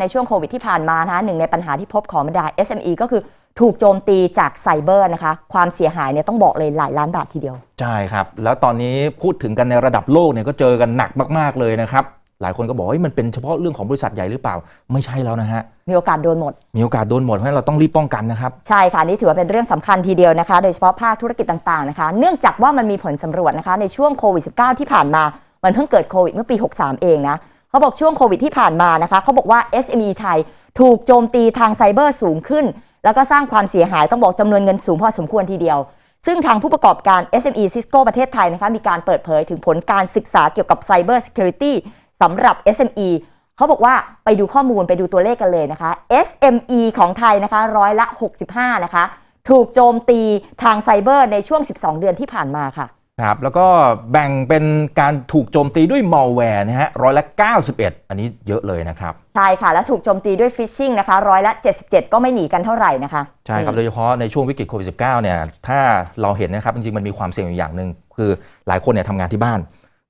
ในช่วงโควิดที่ผ่านมานะคะหนึ่งในปัญหาที่พบของบรรดา SME ก็คือถูกโจมตีจากไซเบอร์นะคะ ความเสียหายเนี่ยต้องบอกเลยหลายล้านบาททีเดียว ใช่ครับ แล้วตอนนี้พูดถึงกันในระดับโลกเนี่ยก็เจอกันหนักมากๆเลยนะครับ หลายคนก็บอกว่าเฮ้ยมันเป็นเฉพาะเรื่องของบริษัทใหญ่หรือเปล่า ไม่ใช่แล้วนะฮะ มีโอกาสโดนหมด มีโอกาสโดนหมด เพราะฉะนั้นเราต้องรีบป้องกันนะครับ ใช่ค่ะ นี่ถือว่าเป็นเรื่องสำคัญทีเดียวนะคะ โดยเฉพาะภาคธุรกิจต่างๆนะคะ เนื่องจากว่ามันมีผลสำรวจนะคะในช่วงโควิด -19 ที่ผ่านมา มันเพิ่งเกิดโควิดเมื่อปี 63 เองนะ เขาบอกช่วงโควิดที่ผ่านมานะคะเขาบอกว่า SME ไทยถูกโจมตีทางไซเบอร์สูงขึ้น แล้วก็สร้างความเสียหายต้องบอกจำนวนเงินสูงพอสมควรทีเดียว ซึ่งทางผู้ประกอบการ SME Cisco ประเทศไทยนะคะมีการเปิดเผยถึงผลการศึกษาเกี่ยวกับ Cyber Security สำหรับ SME เขาบอกว่าไปดูข้อมูลไปดูตัวเลขกันเลยนะคะ SME ของไทยนะคะร้อยละ 65 นะคะ ถูกโจมตีทางไซเบอร์ในช่วง 12 เดือนที่ผ่านมาค่ะ ครับแล้วก็แบ่งเป็นการถูกโจมตีด้วยมอลแวร์นะฮะร้อยละ 91 อันนี้เยอะเลยนะครับ ใช่ค่ะ และถูกโจมตีด้วยฟิชชิงนะคะร้อยละ 77 ก็ไม่หนีกันเท่าไหร่นะคะ ใช่ครับ โดยเฉพาะในช่วงวิกฤตโควิด -19 เนี่ยถ้าเราเห็นนะครับ จริง ๆ มันมีความเสี่ยงอยู่อย่างหนึ่งคือหลายคนเนี่ยทำงานที่บ้าน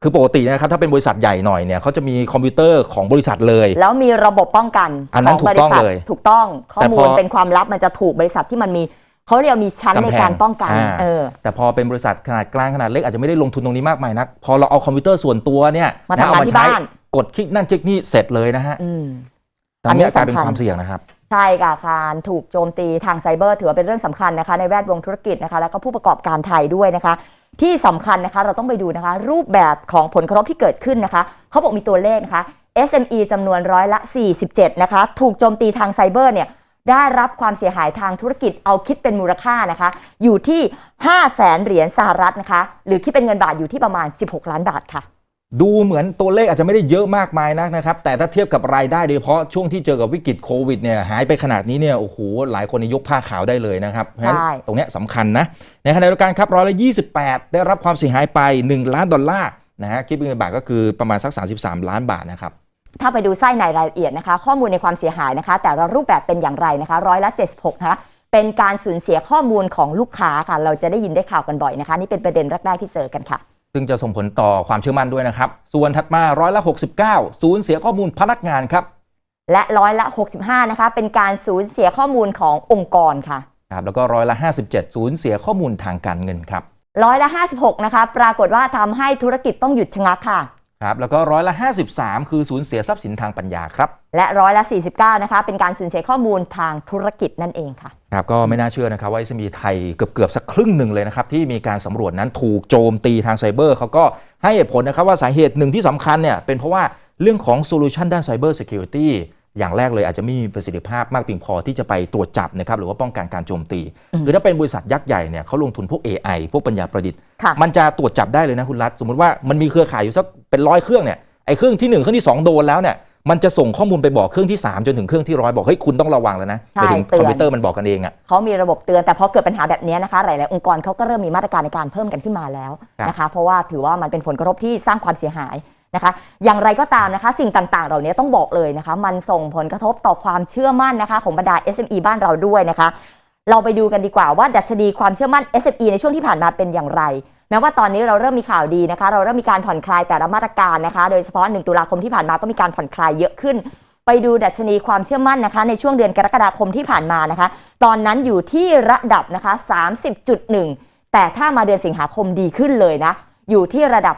คือปกตินะครับถ้าเป็นบริษัทใหญ่หน่อยเนี่ยเขาจะมีคอมพิวเตอร์ของบริษัทเลย แล้วมีระบบป้องกันอันนั้นขบริษัทถูกต้องเลย ถูกต้องข้อแต่มูพลอเป็นความลับมันจะถูกบริษัทที่มันมี เขาเรียกว่ามีชั้นในกำแพงการป้องกันอ่าเออแต่พอเป็นบริษัทขนาดกลางขนาดเล็กอาจจะไม่ได้ลงทุนตรงนี้มากมายนัก พอเราเอาคอมพิวเตอร์ส่วนตัวเนี่ยมานะทำงานเอที่ใช้บ้านกดคลิกนั่นคลิกนี่เสร็จเลยนะฮะอืมตอนนี้อันนี้กลายเป็นสำคัญความเสี่ยงนะครับใช่ค่ะการถูกโจมตีทางไซเบอร์ถือว่าเป็นเรื่องสำคัญนะคะในแวดวงธุรกิจนะคะแล้วก็ผู้ประกอบการไทยด้วยนะคะ ที่สำคัญนะคะเราต้องไปดูนะคะ รูปแบบของผลกระทบที่เกิดขึ้นนะคะเขาบอกมีตัวเลขนะคะ SME จำนวนร้อยละ 47 นะคะ ถูกโจมตีทางไซเบอร์เนี่ย ได้รับความเสียหายทางธุรกิจเอาคิดเป็นมูลค่านะคะ อยู่ที่5 0 0แสนเหรียญสหรัฐนะคะ หรือคิดเป็นเงินบาทอยู่ที่ประมาณ 16 ล้านบาทค่ะ ดูเหมือนตัวเลขอาจจะไม่ได้เยอะมากมายนักนะครับ แต่ถ้าเทียบกับรายได้โดยเฉพาะช่วงที่เจอกับวิกฤตโควิดเนี่ยหายไปขนาดนี้เนี่ยโอ้โหหลายคนนี่ยกผ้าขาวได้เลยนะครับเพราะฉะนั้นใช่ตรงเนี้ยสำคัญนะในขณะเดียวกันครับร้อยละ28 ได้รับความเสียหายไป 1 ล้านดอลลาร์นะฮะคิดเป็นเงินบาทก็คือประมาณสัก 33 ล้านบาทนะครับ ถ้าไปดูไส้ในรายละเอียดนะคะ ข้อมูลในความเสียหายนะคะ แต่ละรูปแบบเป็นอย่างไรนะคะร้อยละ76นะคะเป็นการสูญเสียข้อมูลของลูกค้าค่ะ เราจะได้ยินได้ข่าวกันบ่อยนะคะ นี่เป็นประเด็นแรกๆที่เจอกันค่ะ ซึ่งจะส่งผลต่อความเชื่อมั่นด้วยนะครับ ส่วนถัดมาร้อยละ69 สูญเสียข้อมูลพนักงานครับ และร้อยละ 65 นะคะ เป็นการสูญเสียข้อมูลขององค์กรค่ะครับแล้วก็ร้อยละ 57 สูญเสียข้อมูลทางการเงินครับร้อยละ 56 นะคะ ปรากฏว่าทำให้ธุรกิจต้องหยุดชะงักค่ะ ครับแล้วก็ร้อยละ 53 คือสูญเสียทรัพย์สินทางปัญญาครับ และร้อยละ 49 นะคะ เป็นการสูญเสียข้อมูลทางธุรกิจนั่นเองค่ะ ครับก็ไม่น่าเชื่อนะครับว่า SME ไทยเกือบเกือบๆสักครึ่งหนึ่งเลยนะครับ ที่มีการสำรวจนั้นถูกโจมตีทางไซเบอร์เขาก็ให้เหตุผลนะครับว่าสาเหตุหนึ่งที่สำคัญเนี่ยเป็นเพราะว่าเรื่องของโซลูชันด้าน Cyber Security อ ย่างแรกเลยอาจจะไม่มีประสิทธิภาพมากเพียงพอที่จะไปตรวจจับนะครับหรือว่าป้องกันการโจมตีอืมคือถ้าเป็นบริษัทยักษ์ใหญ่เนี่ยเขาลงทุนพวก AI พวกปัญญาประดิษฐ์ค่ะมันจะตรวจจับได้เลยนะคุณรัฐสมมติว่ามันมีเครือข่ายอยู่สักเป็นร้อยเครื่องเนี่ยไอ้เครื่องที่ 1 เครื่องที่ 2 โดนแล้วเนี่ยมันจะส่งข้อมูลไปบอกเครื่องที่ 3 จนถึงเครื่องที่ร้อยบอกเฮ้ยคุณต้องระวังแล้วนะใช่ไปถึงเตือนคอมพิวเตอร์มันบอกกันเองอะเขามีระบบเตือนแต่พอเกิดปัญหาแบบนี้นะคะหลายๆองค์กรเขาก็เริ่มมีมาตรการในการเพิ่มกันขึ้นมาแล้วครับนะคะเพราะว่าถือว่ามันเป็นผลกระทบที่สร้างความเสียหาย นะคะ อย่างไรก็ตามนะคะ สิ่งต่างๆ เหล่านี้ต้องบอกเลยนะคะ มันส่งผลกระทบต่อความเชื่อมั่นนะคะ ของบรรดา SME บ้านเราด้วยนะคะ เราไปดูกันดีกว่าว่าดัชนีความเชื่อมั่น SME ในช่วงที่ผ่านมาเป็นอย่างไรแม้ว่าตอนนี้เราเริ่มมีข่าวดีนะคะ เราเริ่มมีการผ่อนคลายแต่ละมาตรการนะคะ โดยเฉพาะ 1 ตุลาคมที่ผ่านมาก็มีการผ่อนคลายเยอะขึ้น ไปดูดัชนีความเชื่อมั่นนะคะ ในช่วงเดือนกรกฎาคมที่ผ่านมานะคะ ตอนนั้นอยู่ที่ระดับนะคะ 30.1 แต่ถ้ามาเดือนสิงหาคมดีขึ้นเลยนะ อยู่ที่ระดับ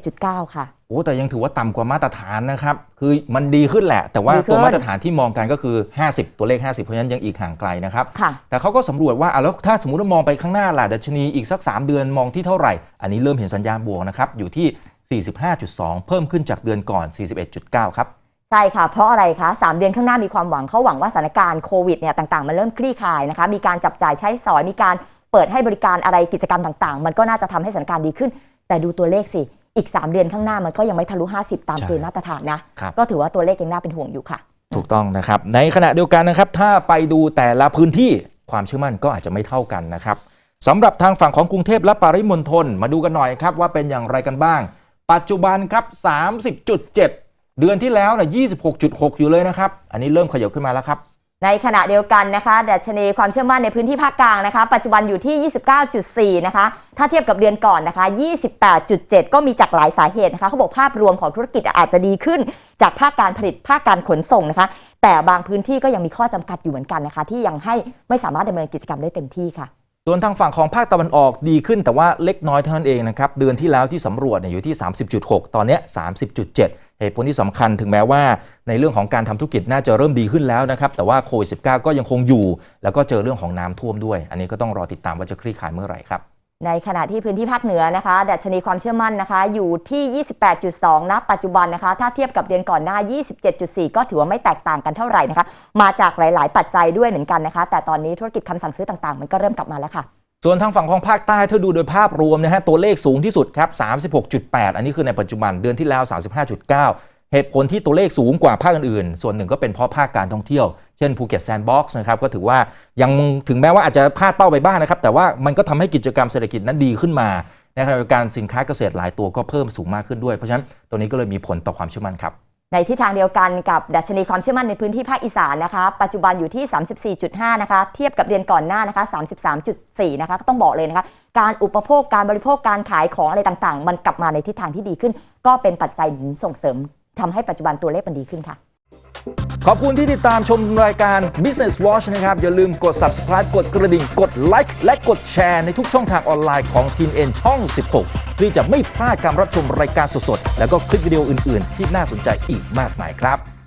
31.9 ค่ะ โอ้แต่ยังถือว่าต่ำกว่ามาตรฐานนะครับ คือมันดีขึ้นแหละ แต่ว่าดีขึ้นตัวมาตรฐานที่มองกันก็คือ 50 ตัวเลข 50 เพราะฉะนั้นยังอีกห่างไกลนะครับ ค่ะ แต่เขาก็สำรวจว่าอะแล้วถ้าสมมติว่ามองไปข้างหน้าล่ะดัชนีอีกสัก 3 เดือนมองที่เท่าไหร่ อันนี้เริ่มเห็นสัญญาณบวกนะครับ อยู่ที่ 45.2 เพิ่มขึ้นจากเดือนก่อน 41.9 ครับ ใช่ค่ะ เพราะอะไรคะ 3 เดือนข้างหน้ามีความหวังเขาหวังว่าสถานการณ์โควิดเนี่ยต่างๆ มันเริ่มคลี่คลายนะคะ มีการจับจ่ายใช้สอย มีการเปิดให้บริการอะไรกิจกรรมต่างๆ มันก็น่าจะทำให้สถานการณ์ดีขึ้น แต่ดูตัวเลขสิ อีก 3 เดือนข้างหน้ามันก็ยังไม่ทะลุ 50 ตามใช่เกณฑ์มาตรฐานนะครับก็ถือว่าตัวเลขยังน่าเป็นห่วงอยู่ค่ะ ถูกต้องนะครับ ในขณะเดียวกันนะครับ ถ้าไปดูแต่ละพื้นที่ความเชื่อมั่นก็อาจจะไม่เท่ากันนะครับสำหรับทางฝั่งของกรุงเทพและปริมณฑลมาดูกันหน่อยครับว่าเป็นอย่างไรกันบ้าง ปัจจุบันครับ 30.7 เดือนที่แล้วนะ26.6 อยู่เลยนะครับ อันนี้เริ่มขยับขึ้นมาแล้วครับ ในขณะเดียวกันนะคะดัชนีความเชื่อมั่นในพื้นที่ภาคกลางนะคะ ปัจจุบันอยู่ที่ 29.4 นะคะ ถ้าเทียบกับเดือนก่อนนะคะ 28.7 ก็มีจากหลายสาเหตุนะคะเขาบอกภาพรวมของธุรกิจอาจจะดีขึ้น จากภาคการผลิตภาคการขนส่งนะคะ แต่บางพื้นที่ก็ยังมีข้อจำกัดอยู่เหมือนกันนะคะ ที่ยังให้ไม่สามารถดำเนินกิจกรรมได้เต็มที่ค่ะส่วนทางฝั่งของภาคตะวันออกดีขึ้นแต่ว่าเล็กน้อยเท่านั้นเองนะครับเดือนที่แล้วที่สำรวจอยู่ที่ 30.6 ตอนนี้30.7 เหตุผลที่สำคัญถึงแม้ว่าในเรื่องของการทำธุรกิจน่าจะเริ่มดีขึ้นแล้วนะครับ แต่ว่าโควิด -19 ก็ยังคงอยู่ แล้วก็เจอเรื่องของน้ำท่วมด้วย อันนี้ก็ต้องรอติดตามว่าจะคลี่คลายเมื่อไหร่ครับในขณะที่พื้นที่ภาคเหนือนะคะดัชนีความเชื่อมั่นนะคะ อยู่ที่ 28.2ณปัจจุบันนะคะ ถ้าเทียบกับเดือนก่อนหน้า 27.4 ก็ถือว่าไม่แตกต่างกันเท่าไหร่นะคะ มาจากหลาย ๆ ปัจจัยด้วยเหมือนกันนะคะ แต่ตอนนี้ธุรกิจคำสั่งซื้อต่าง ๆ มันก็เริ่มกลับมาแล้วค่ะ ส่วนทางฝั่งของภาคใต้ถ้าดูโดยภาพรวมนะฮะตัวเลขสูงที่สุดครับ 36.8 อันนี้คือในปัจจุบันเดือนที่แล้ว 35.9 เหตุผลที่ตัวเลขสูงกว่าภาคอื่นๆ ส่วนหนึ่งก็เป็นเพราะภาคการท่องเที่ยว เช่นภูเก็ตแซนด์บ็อกซ์นะครับก็ถือว่ายังถึงแม้ว่าอาจจะพลาดเป้าไปบ้างนะครับ แต่ว่ามันก็ทำให้กิจกรรมเศรษฐกิจนั้นดีขึ้นมาในขณะเดียวกันสินค้าเกษตรหลายตัวก็เพิ่มสูงมากขึ้นด้วยเพราะฉะนั้นตัวนี้ก็เลยมีผลต่อความเชื่อมั่นครับ ในทิศทางเดียวกันกับดัชนีความเชื่อมั่นในพื้นที่ภาคอีสานนะคะ ปัจจุบันอยู่ที่ 34.5 นะคะ เทียบกับเดือนก่อนหน้านะคะ 33.4 นะคะก็ต้องบอกเลยนะคะ การอุปโภคการบริโภคการขายของอะไรต่างๆ มันกลับมาในทิศทางที่ดีขึ้น ก็เป็นปัจจัยหนุนส่งเสริมทำให้ปัจจุบันตัวเลขมันดีขึ้นค่ะ ขอบคุณที่ติดตามชมรายการ Business Watch นะครับ อย่าลืมกด subscribe กดกระดิ่ง กดไลค์และกดแชร์ในทุกช่องทางออนไลน์ของ TNN ช่อง 16 เพื่อจะไม่พลาดการรับชมรายการสดๆ แล้วก็คลิปวิดีโออื่นๆ ที่น่าสนใจอีกมากมายครับ